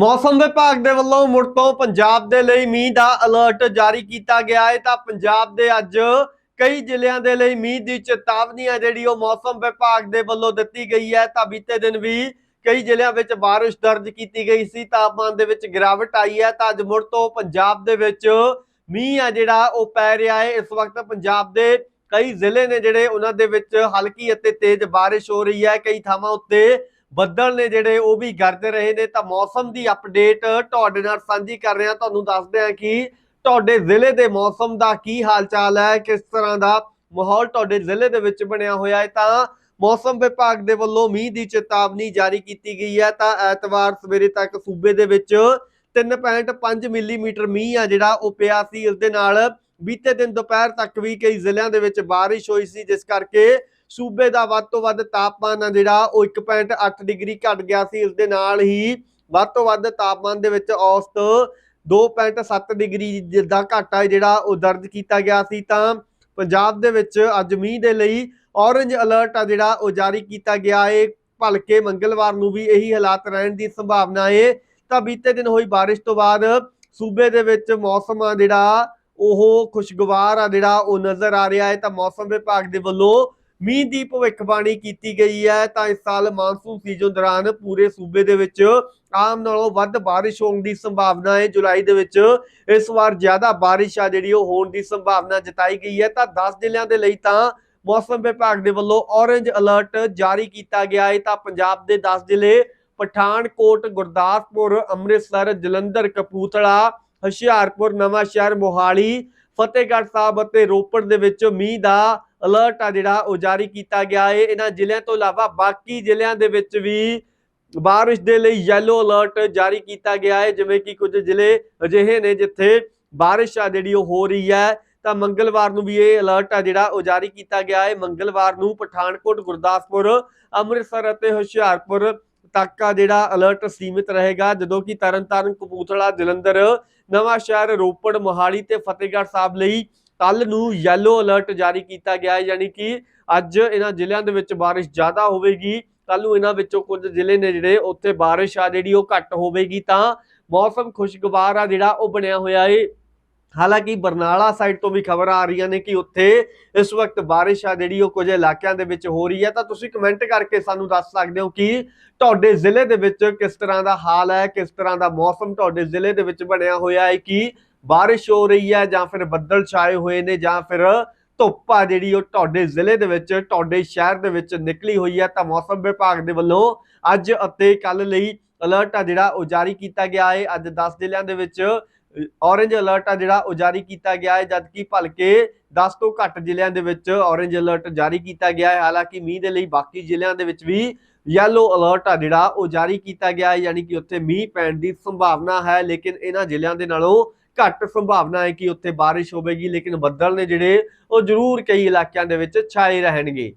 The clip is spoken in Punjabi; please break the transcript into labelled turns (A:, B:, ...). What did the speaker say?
A: ਮੌਸਮ ਵਿਭਾਗ ਦੇ ਵੱਲੋਂ ਮੁੜ ਤੋਂ ਪੰਜਾਬ ਦੇ ਲਈ ਮੀਂਹ ਦਾ ਅਲਰਟ ਜਾਰੀ ਕੀਤਾ ਗਿਆ ਹੈ। ਤਾਂ ਪੰਜਾਬ ਦੇ ਅੱਜ ਕਈ ਜ਼ਿਲ੍ਹਿਆਂ ਦੇ ਲਈ ਮੀਂਹ ਦੀ ਚੇਤਾਵਨੀ ਹੈ ਜਿਹੜੀ ਉਹ ਮੌਸਮ ਵਿਭਾਗ ਦੇ ਵੱਲੋਂ ਦਿੱਤੀ ਗਈ ਹੈ। ਤਾਂ ਬੀਤੇ ਦਿਨ ਵੀ ਕਈ ਜ਼ਿਲ੍ਹਿਆਂ ਵਿੱਚ ਬਾਰਿਸ਼ ਦਰਜ ਕੀਤੀ ਗਈ ਸੀ। ਤਾਪਮਾਨ ਦੇ ਵਿੱਚ ਗਿਰਾਵਟ ਆਈ ਹੈ। ਤਾਂ ਅੱਜ ਮੁੜ ਤੋਂ ਪੰਜਾਬ ਦੇ ਵਿੱਚ ਮੀਂਹ ਆ ਜਿਹੜਾ ਉਹ ਪੈ ਰਿਹਾ ਹੈ। ਇਸ ਵਕਤ ਪੰਜਾਬ ਦੇ ਕਈ ਜ਼ਿਲ੍ਹੇ ਨੇ ਜਿਹੜੇ ਉਹਨਾਂ ਦੇ ਵਿੱਚ ਹਲਕੀ ਅਤੇ ਤੇਜ਼ ਬਾਰਿਸ਼ ਹੋ ਰਹੀ ਹੈ। ਕਈ ਥਾਵਾਂ ਉੱਤੇ ਬੱਦਲ ਨੇ ਜਿਹੜੇ ਉਹ ਵੀ ਗਰਜ ਰਹੇ ਨੇ, ਤਾਂ ਮੌਸਮ ਦੀ ਅਪਡੇਟ ਤੁਹਾਡੇ ਨਾਲ ਸਾਂਝੀ ਕਰ ਰਿਹਾ। ਤੁਹਾਨੂੰ ਦੱਸਦੇ ਹਾਂ ਕਿ ਤੁਹਾਡੇ ਜ਼ਿਲ੍ਹੇ ਦੇ ਮੌਸਮ ਦਾ ਕੀ ਹਾਲ ਹੈ, ਕਿਸ ਤਰ੍ਹਾਂ ਦਾ ਮਾਹੌਲ ਤੁਹਾਡੇ ਜ਼ਿਲ੍ਹੇ ਦੇ ਵਿੱਚ ਬਣਿਆ ਹੋਇਆ ਹੈ। ਤਾਂ ਮੌਸਮ ਵਿਭਾਗ ਦੇ ਵੱਲੋਂ ਮੀਂਹ ਦੀ ਚੇਤਾਵਨੀ ਜਾਰੀ ਕੀਤੀ ਗਈ ਹੈ। ਤਾਂ ਐਤਵਾਰ ਸਵੇਰੇ ਤੱਕ ਸੂਬੇ ਦੇ ਵਿੱਚ 3.5 ਮਿਲੀਮੀਟਰ ਮੀਂਹ ਆ ਜਿਹੜਾ, ਉਹ ਪਿਆ ਸੀ। ਇਸ ਦੇ ਨਾਲ ਬੀਤੇ ਦਿਨ ਦੁਪਹਿਰ ਤੱਕ ਵੀ ਕਈ ਜ਼ਿਲ੍ਹਿਆਂ ਦੇ ਵਿੱਚ ਬਾਰਿਸ਼ ਹੋਈ ਸੀ, ਜਿਸ ਕਰਕੇ ਸੂਬੇ ਦਾ ਵੱਧ ਤੋਂ ਵੱਧ ਤਾਪਮਾਨ ਆ ਜਿਹੜਾ, ਉਹ 1.8 ਡਿਗਰੀ ਘਟ ਗਿਆ ਸੀ। ਇਸ ਦੇ ਨਾਲ ਹੀ ਵੱਧ ਤੋਂ ਵੱਧ ਤਾਪਮਾਨ ਦੇ ਵਿੱਚ ਔਸਤ 2.7 ਡਿਗਰੀ ਦਾ ਘਾਟਾ ਜਿਹੜਾ, ਉਹ ਦਰਜ ਕੀਤਾ ਗਿਆ ਸੀ। ਤਾਂ ਪੰਜਾਬ ਦੇ ਵਿੱਚ ਅੱਜ ਮੀਂਹ ਦੇ ਲਈ ਔਰੇਂਜ ਅਲਰਟ ਆ ਜਿਹੜਾ, ਉਹ ਜਾਰੀ ਕੀਤਾ ਗਿਆ ਹੈ ਭਲਕੇ ਮੰਗਲਵਾਰ ਨੂੰ ਵੀ ਇਹੀ ਹਾਲਾਤ ਰਹਿਣ ਦੀ ਸੰਭਾਵਨਾ ਹੈ ਤਾਂ ਬੀਤੇ ਦਿਨ ਹੋਈ ਬਾਰਿਸ਼ ਤੋਂ ਬਾਅਦ ਸੂਬੇ ਦੇ ਵਿੱਚ ਮੌਸਮ ਆ ਜਿਹੜਾ, ਉਹ ਖੁਸ਼ਗਵਾਰ ਆ ਜਿਹੜਾ, ਉਹ ਨਜ਼ਰ ਆ ਰਿਹਾ ਹੈ ਤਾਂ ਮੌਸਮ ਵਿਭਾਗ ਦੇ ਵੱਲੋਂ ਮੀਂਹ ਦੀ ਭਵਿੱਖਬਾਣੀ ਕੀਤੀ ਗਈ ਹੈ, ਤਾਂ ਇਸ ਸਾਲ ਮਾਨਸੂਨ ਸੀਜ਼ਨ ਦੌਰਾਨ ਪੂਰੇ ਸੂਬੇ ਦੇ ਵਿੱਚ ਆਮ ਨਾਲੋਂ ਵੱਧ ਬਾਰਿਸ਼ ਹੋਣ ਦੀ ਸੰਭਾਵਨਾ ਹੈ। ਜੁਲਾਈ ਦੇ ਵਿੱਚ ਇਸ ਵਾਰ ਜ਼ਿਆਦਾ ਬਾਰਿਸ਼ ਆ ਜਿਹੜੀ ਉਹ ਹੋਣ ਦੀ ਸੰਭਾਵਨਾ ਜਤਾਈ ਗਈ ਹੈ। ਤਾਂ 10 ਜ਼ਿਲ੍ਹਿਆਂ ਦੇ ਲਈ ਤਾਂ ਮੌਸਮ ਵਿਭਾਗ ਦੇ ਵੱਲੋਂ ਔਰੇਂਜ ਅਲਰਟ ਜਾਰੀ ਕੀਤਾ ਗਿਆ ਹੈ। ਤਾਂ ਪੰਜਾਬ ਦੇ 10 ਜ਼ਿਲ੍ਹੇ ਪਠਾਨਕੋਟ, ਗੁਰਦਾਸਪੁਰ, ਅੰਮ੍ਰਿਤਸਰ, ਜਲੰਧਰ, ਕਪੂਰਥਲਾ, ਹੁਸ਼ਿਆਰਪੁਰ ਨਵਾਂ ਸ਼ਹਿਰ ਮੋਹਾਲੀ, ਫਤਿਹਗੜ੍ਹ ਸਾਹਿਬ ਅਤੇ ਰੋਪੜ ਦੇ ਵਿੱਚ ਮੀਂਹ ਦਾ ਅਲਰਟ ਆ ਜਿਹੜਾ ਉਹ ਜਾਰੀ ਕੀਤਾ ਗਿਆ ਹੈ ਇਹਨਾਂ ਜ਼ਿਲ੍ਹਿਆਂ ਤੋਂ ਇਲਾਵਾ ਬਾਕੀ ਜ਼ਿਲ੍ਹਿਆਂ ਦੇ ਵਿੱਚ ਵੀ ਬਾਰਿਸ਼ ਦੇ ਲਈ ਯੈਲੋ ਅਲਰਟ ਜਾਰੀ ਕੀਤਾ ਗਿਆ ਹੈ ਜਿਵੇਂ ਕਿ ਕੁਝ ਜ਼ਿਲ੍ਹੇ ਅਜਿਹੇ ਨੇ ਜਿੱਥੇ ਬਾਰਿਸ਼ ਆ ਜਿਹੜੀ ਉਹ ਹੋ ਰਹੀ ਹੈ, ਤਾਂ ਮੰਗਲਵਾਰ ਨੂੰ ਵੀ ਇਹ ਅਲਰਟ ਆ ਜਿਹੜਾ ਉਹ ਜਾਰੀ ਕੀਤਾ ਗਿਆ ਹੈ ਮੰਗਲਵਾਰ ਨੂੰ ਪਠਾਨਕੋਟ, ਗੁਰਦਾਸਪੁਰ, ਅੰਮ੍ਰਿਤਸਰ ਅਤੇ ਹੁਸ਼ਿਆਰਪੁਰ ਤੱਕ ਆ ਜਿਹੜਾ ਅਲਰਟ ਸੀਮਿਤ ਰਹੇਗਾ। ਜਦੋਂ ਕਿ ਤਰਨਤਾਰਨ, ਕਪੂਰਥਲਾ, ਜਲੰਧਰ ਨਵਾਂ ਸ਼ਹਿਰ ਰੋਪੜ, ਮੋਹਾਲੀ ਤੇ ਫਤਿਹਗੜ੍ਹ ਸਾਹਿਬ ਲਈ ਕੱਲ ਨੂੰ ਯੈਲੋ ਅਲਰਟ ਜਾਰੀ ਕੀਤਾ ਗਿਆ ਹੈ, ਯਾਨੀ ਕਿ ਅੱਜ ਇਹਨਾਂ ਜ਼ਿਲ੍ਹਿਆਂ ਦੇ ਵਿੱਚ ਬਾਰਿਸ਼ ਜ਼ਿਆਦਾ ਹੋਵੇਗੀ। ਕੱਲ ਨੂੰ ਇਹਨਾਂ ਵਿੱਚੋਂ ਕੁਝ ਜ਼ਿਲ੍ਹੇ ਨੇ ਜਿਹੜੇ ਉੱਥੇ ਬਾਰਿਸ਼ ਆ ਜਿਹੜੀ ਉਹ ਘੱਟ ਹੋਵੇਗੀ ਤਾਂ ਮੌਸਮ ਖੁਸ਼ਗਵਾਰ ਆ ਜਿਹੜਾ ਉਹ ਬਣਿਆ ਹੋਇਆ ਏ। ਹਾਲਾਂਕਿ ਬਰਨਾਲਾ ਸਾਈਡ ਤੋਂ ਵੀ ਖਬਰ ਆ ਰਹੀਆਂ ਨੇ ਕਿ ਉੱਥੇ ਇਸ ਵਕਤ ਬਾਰਿਸ਼ ਆ ਜਿਹੜੀ ਉਹ ਕੁਝ ਇਲਾਕਿਆਂ ਦੇ ਵਿੱਚ ਹੋ ਰਹੀ ਹੈ। ਤਾਂ ਤੁਸੀਂ ਕਮੈਂਟ ਕਰਕੇ ਸਾਨੂੰ ਦੱਸ ਸਕਦੇ ਹੋ ਕਿ ਤੁਹਾਡੇ ਜ਼ਿਲ੍ਹੇ ਦੇ ਵਿੱਚ ਕਿਸ ਤਰ੍ਹਾਂ ਦਾ ਹਾਲ ਹੈ, ਕਿਸ ਤਰ੍ਹਾਂ ਦਾ ਮੌਸਮ ਤੁਹਾਡੇ ਜ਼ਿਲ੍ਹੇ ਦੇ ਵਿੱਚ ਬਣਿਆ ਹੋਇਆ ਹੈ ਕਿ ਬਾਰਿਸ਼ ਹੋ ਰਹੀ ਹੈ ਜਾਂ ਫਿਰ ਬੱਦਲ ਛਾਏ ਹੋਏ ਨੇ ਜਾਂ ਫਿਰ ਧੁੱਪ ਆ ਜਿਹੜੀ ਉਹ ਤੁਹਾਡੇ ਜ਼ਿਲ੍ਹੇ ਦੇ ਵਿੱਚ, ਤੁਹਾਡੇ ਸ਼ਹਿਰ ਦੇ ਵਿੱਚ ਨਿਕਲੀ ਹੋਈ ਹੈ ਤਾਂ ਮੌਸਮ ਵਿਭਾਗ ਦੇ ਵੱਲੋਂ ਅੱਜ ਅਤੇ ਕੱਲ ਲਈ ਅਲਰਟ ਆ ਜਿਹੜਾ ਉਹ ਜਾਰੀ ਕੀਤਾ ਗਿਆ ਹੈ। ਅੱਜ 10 ਜ਼ਿਲ੍ਹਿਆਂ ਦੇ ਵਿੱਚ ਔਰੇਂਜ ਅਲਰਟ ਆ ਜਿਹੜਾ ਉਹ ਜਾਰੀ ਕੀਤਾ ਗਿਆ ਹੈ, ਜਦਕਿ ਭਲਕੇ 10 ਤੋਂ ਘੱਟ ਜ਼ਿਲ੍ਹਿਆਂ ਦੇ ਵਿੱਚ ਔਰੇਂਜ ਅਲਰਟ ਜਾਰੀ ਕੀਤਾ ਗਿਆ ਹੈ। ਹਾਲਾਂਕਿ ਮੀਂਹ ਦੇ ਲਈ ਬਾਕੀ ਜ਼ਿਲ੍ਹਿਆਂ ਦੇ ਵਿੱਚ ਵੀ ਯੈਲੋ ਅਲਰਟ ਆ ਜਿਹੜਾ ਉਹ ਜਾਰੀ ਕੀਤਾ ਗਿਆ ਹੈ, ਯਾਨੀ ਕਿ ਉੱਥੇ ਮੀਂਹ ਪੈਣ ਦੀ ਸੰਭਾਵਨਾ ਹੈ, ਲੇਕਿਨ ਇਹਨਾਂ ਜ਼ਿਲ੍ਹਿਆਂ ਦੇ ਨਾਲੋਂ ਘੱਟ ਸੰਭਾਵਨਾ ਹੈ ਕਿ ਉੱਥੇ ਬਾਰਿਸ਼ ਹੋਵੇਗੀ, ਲੇਕਿਨ ਬੱਦਲ ਨੇ ਜਿਹੜੇ ਉਹ ਜ਼ਰੂਰ ਕਈ ਇਲਾਕਿਆਂ ਦੇ ਵਿੱਚ ਛਾਏ ਰਹਿਣਗੇ।